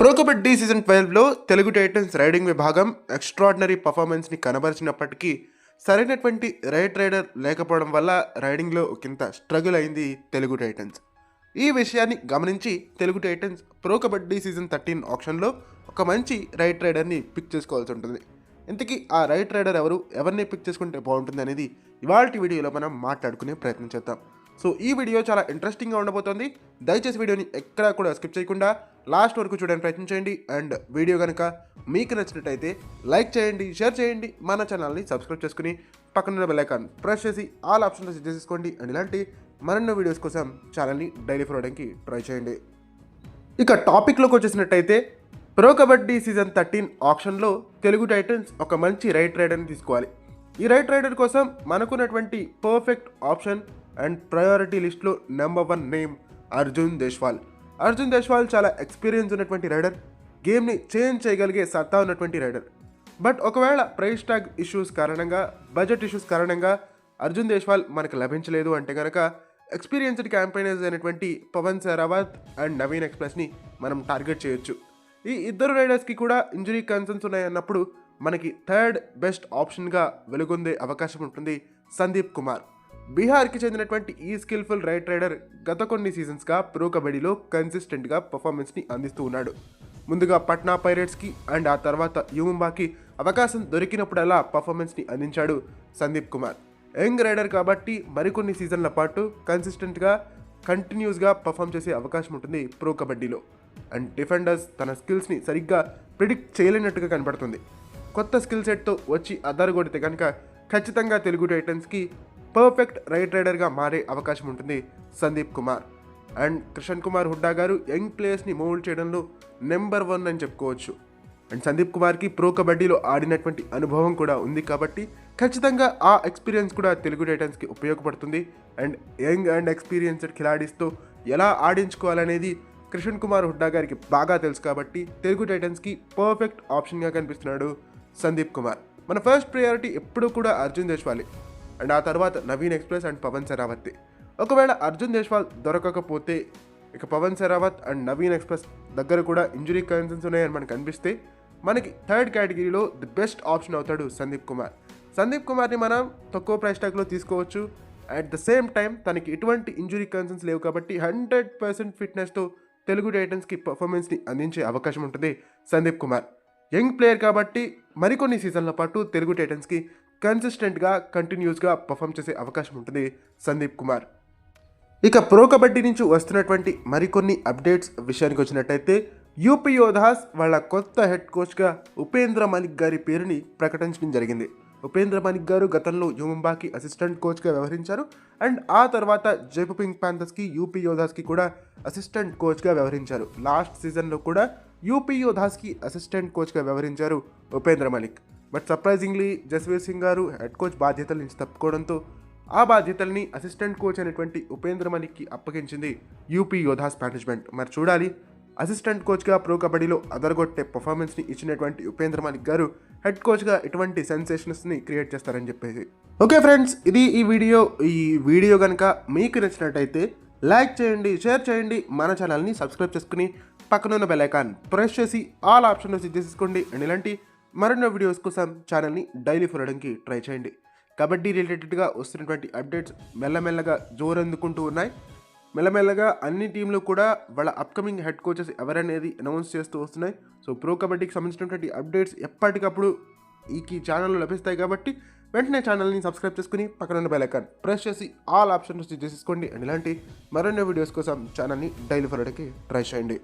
Pro kabaddi season ట్వెల్వ్లో Telugu Titans raiding విభాగం extraordinary పర్ఫార్మెన్స్ని కనబరిచినప్పటికీ సరైనటువంటి రైట్ రైడర్ లేకపోవడం వల్ల రైడింగ్లో ఒకంత స్ట్రగుల్ అయింది తెలుగు టైటన్స్ ఈ విషయాన్ని గమనించి Telugu Titans pro kabaddi season thirteen ఆప్షన్లో ఒక మంచి రైట్ రైడర్ని పిక్ చేసుకోవాల్సి ఉంటుంది. ఇంతకీ ఆ రైట్ రైడర్ ఎవరు? ఎవరిని పిక్ చేసుకుంటే బాగుంటుంది అనేది ఇవాళ వీడియోలో మనం మాట్లాడుకునే ప్రయత్నం చేద్దాం. సో ఈ వీడియో చాలా ఇంట్రెస్టింగ్గా ఉండబోతోంది. దయచేసి వీడియోని ఎక్కడా కూడా స్కిప్ చేయకుండా లాస్ట్ వరకు చూడడానికి ప్రయత్నించండి అండ్ వీడియో కనుక మీకు నచ్చినట్టయితే లైక్ చేయండి షేర్ చేయండి మన ఛానల్ని సబ్స్క్రైబ్ చేసుకుని పక్కన బెల్ ఐకాన్ ప్రెస్ చేసి ఆల్ ఆప్షన్లో సెట్ చేసుకోండి. అండ్ ఇలాంటి మరెన్నో వీడియోస్ కోసం ఛానల్ని డైలీ ఫాలో ట్రై చేయండి. ఇక టాపిక్లోకి వచ్చేసినట్టయితే ప్రో కబడ్డీ సీజన్ థర్టీన్ ఆప్షన్లో తెలుగు టైటన్స్ ఒక మంచి రైట్ రైడర్ని తీసుకోవాలి. ఈ రైట్ రైడర్ కోసం మనకున్నటువంటి పర్ఫెక్ట్ ఆప్షన్ అండ్ ప్రయారిటీ లిస్ట్లో number one name Arjun Deshwal. Arjun Deshwal చాలా ఎక్స్పీరియన్స్ ఉన్నటువంటి రైడర్. గేమ్ని చేంజ్ చేయగలిగే సత్తా ఉన్నటువంటి రైడర్. బట్ ఒకవేళ ప్రైస్ ట్యాగ్ ఇష్యూస్ కారణంగా బడ్జెట్ ఇష్యూస్ కారణంగా అర్జున్ దేశ్వాల్ మనకు లభించలేదు అంటే కనుక ఎక్స్పీరియన్స్డ్ క్యాంపెయినర్స్ అయినటువంటి పవన్ సరావత్ అండ్ నవీన్ ఎక్స్ప్రెస్ని మనం టార్గెట్ చేయొచ్చు. ఈ ఇద్దరు రైడర్స్కి కూడా ఇంజరీ కన్సర్న్స్ ఉన్నాయన్నప్పుడు మనకి థర్డ్ బెస్ట్ ఆప్షన్గా వెలుగొందే అవకాశం ఉంటుంది సందీప్ కుమార్. బీహార్కి చెందినటువంటి ఈ స్కిల్ఫుల్ రైట్ రైడర్ గత కొన్ని సీజన్స్గా ప్రో కబడ్డీలో కన్సిస్టెంట్గా పర్ఫార్మెన్స్ని అందిస్తూ ఉన్నాడు. ముందుగా పట్నా పైరేట్స్కి అండ్ ఆ తర్వాత యుముంబాకి అవకాశం దొరికినప్పుడల్లా పర్ఫార్మెన్స్ని అందించాడు సందీప్ కుమార్. యంగ్ రైడర్ కాబట్టి మరికొన్ని సీజన్ల పాటు కన్సిస్టెంట్గా కంటిన్యూస్గా పర్ఫామ్ చేసే అవకాశం ఉంటుంది ప్రో కబడ్డీలో. అండ్ డిఫెండర్స్ తన స్కిల్స్ని సరిగ్గా ప్రిడిక్ట్ చేయలేనట్టుగా కనబడుతుంది. కొత్త స్కిల్ సెట్తో వచ్చి అద్దరగొడితే కనుక ఖచ్చితంగా తెలుగు టైటన్స్కి పర్ఫెక్ట్ రైట్ రైడర్గా మారే అవకాశం ఉంటుంది సందీప్ కుమార్. అండ్ కృష్ణ్ కుమార్ హుడ్డా గారు యంగ్ ప్లేయర్స్ని మోల్డ్ చేయడంలో నెంబర్ వన్ అని చెప్పుకోవచ్చు. అండ్ సందీప్ కుమార్కి ప్రో కబడ్డీలో ఆడినటువంటి అనుభవం కూడా ఉంది కాబట్టి ఖచ్చితంగా ఆ ఎక్స్పీరియన్స్ కూడా తెలుగు టైటన్స్కి ఉపయోగపడుతుంది. అండ్ యంగ్ అండ్ ఎక్స్పీరియన్స్డ్ ఖిలాడీస్తో ఎలా ఆడించుకోవాలనేది కృష్ణ్ కుమార్ హుడ్డా గారికి బాగా తెలుసు కాబట్టి తెలుగు టైటన్స్కి పర్ఫెక్ట్ ఆప్షన్గా కనిపిస్తున్నాడు సందీప్ కుమార్. మన ఫస్ట్ ప్రయారిటీ ఎప్పుడూ కూడా అర్జున్ దేశ్వాలి. అండ్ ఆ తర్వాత నవీన్ ఎక్స్ప్రెస్ అండ్ పవన్ సరావత్తి ఒకవేళ అర్జున్ దేశ్వాల్ దొరకకపోతే ఇక పవన్ సరావత్ అండ్ నవీన్ ఎక్స్ప్రెస్ దగ్గర కూడా ఇంజురీ కన్సర్న్స్ ఉన్నాయని మనకు అనిపిస్తే మనకి థర్డ్ కేటగిరీలో ది బెస్ట్ ఆప్షన్ అవుతాడు సందీప్ కుమార్. సందీప్ కుమార్ని మనం తక్కువ ప్రైస్ ట్యాగ్లో తీసుకోవచ్చు. అట్ ద సేమ్ టైం తనకి ఎటువంటి ఇంజురీ కన్సర్న్స్ లేవు కాబట్టి హండ్రెడ్ పర్సెంట్ ఫిట్నెస్తో తెలుగు టైటన్స్కి పర్ఫార్మెన్స్ని అందించే అవకాశం ఉంటుంది సందీప్ కుమార్. యంగ్ ప్లేయర్ కాబట్టి మరికొన్ని సీజన్ల పాటు తెలుగు టైటన్స్కి కన్సిస్టెంట్గా కంటిన్యూస్గా పర్ఫామ్ చేసే అవకాశం ఉంటుంది సందీప్ కుమార్. ఇక ప్రో కబడ్డీ నుంచి వస్తున్నటువంటి మరికొన్ని అప్డేట్స్ విషయానికి వచ్చినట్టయితే యూపీ యోధాస్ వాళ్ళ కొత్త హెడ్ కోచ్గా ఉపేంద్ర మలిక్ గారి పేరుని ప్రకటించడం జరిగింది. ఉపేంద్ర మలిక్ గారు గతంలో యుముంబాకి అసిస్టెంట్ కోచ్గా వ్యవహరించారు. అండ్ ఆ తర్వాత జైపూర్ పింక్ ప్యాంథర్స్కి యూపీ యోధాస్కి కూడా అసిస్టెంట్ కోచ్గా వ్యవహరించారు. లాస్ట్ సీజన్లో కూడా యూపీ యోధాస్కి అసిస్టెంట్ కోచ్గా వ్యవహరించారు ఉపేంద్ర మలిక్. బట్ సర్ప్రైజింగ్లీ జస్వీర్ సింగ్ గారు హెడ్ కోచ్ బాధ్యతల నుంచి తప్పుకోవడంతో ఆ బాధ్యతల్ని అసిస్టెంట్ కోచ్ అనేటువంటి ఉపేంద్ర మలిక్కి అప్పగించింది యూపీ యోధాస్ మేనేజ్మెంట్ మరి చూడాలి అసిస్టెంట్ కోచ్గా ప్రో కబడ్డీలో అదరగొట్టే పర్ఫార్మెన్స్ని ఇచ్చినటువంటి ఉపేంద్ర మలిక్ గారు హెడ్ కోచ్గా ఎటువంటి సెన్సేషన్స్ని క్రియేట్ చేస్తారని చెప్పేసి. ఓకే ఫ్రెండ్స్ ఇది ఈ వీడియో. ఈ వీడియో కనుక మీకు నచ్చినట్టయితే లైక్ చేయండి షేర్ చేయండి మన ఛానల్ని సబ్స్క్రైబ్ చేసుకుని పక్కనున్న బెల్ ఐకాన్ ప్రెస్ చేసి ఆల్ ఆప్షన్లో సిద్ధ చేసుకోండి అండ్ ఇలాంటి మరెన్నో వీడియోస్ కోసం ఛానల్ని డైలీ ఫాలో ట్రై చేయండి. కబడ్డీ రిలేటెడ్గా వస్తున్నటువంటి అప్డేట్స్ మెల్లమెల్లగా జోరందుకుంటూ ఉన్నాయి. మెల్లమెల్లగా అన్ని టీంలు కూడా వాళ్ళ అప్కమింగ్ హెడ్ కోచెస్ ఎవరనేది అనౌన్స్ చేస్తూ వస్తున్నాయి. సో ప్రో కబడ్డీకి సంబంధించినటువంటి అప్డేట్స్ ఎప్పటికప్పుడు ఈ ఛానల్లో లభిస్తాయి కాబట్టి వెంటనే ఛానల్ని సబ్స్క్రైబ్ చేసుకుని పక్కన ఉన్న బెల్ ఐకాన్ ప్రెస్ చేసి ఆల్ ఆప్షన్స్ చేసేసుకోండి. అండ్ ఇలాంటి మరెన్నో వీడియోస్ కోసం ఛానల్ని డైలీ ఫాలో ట్రై చేయండి.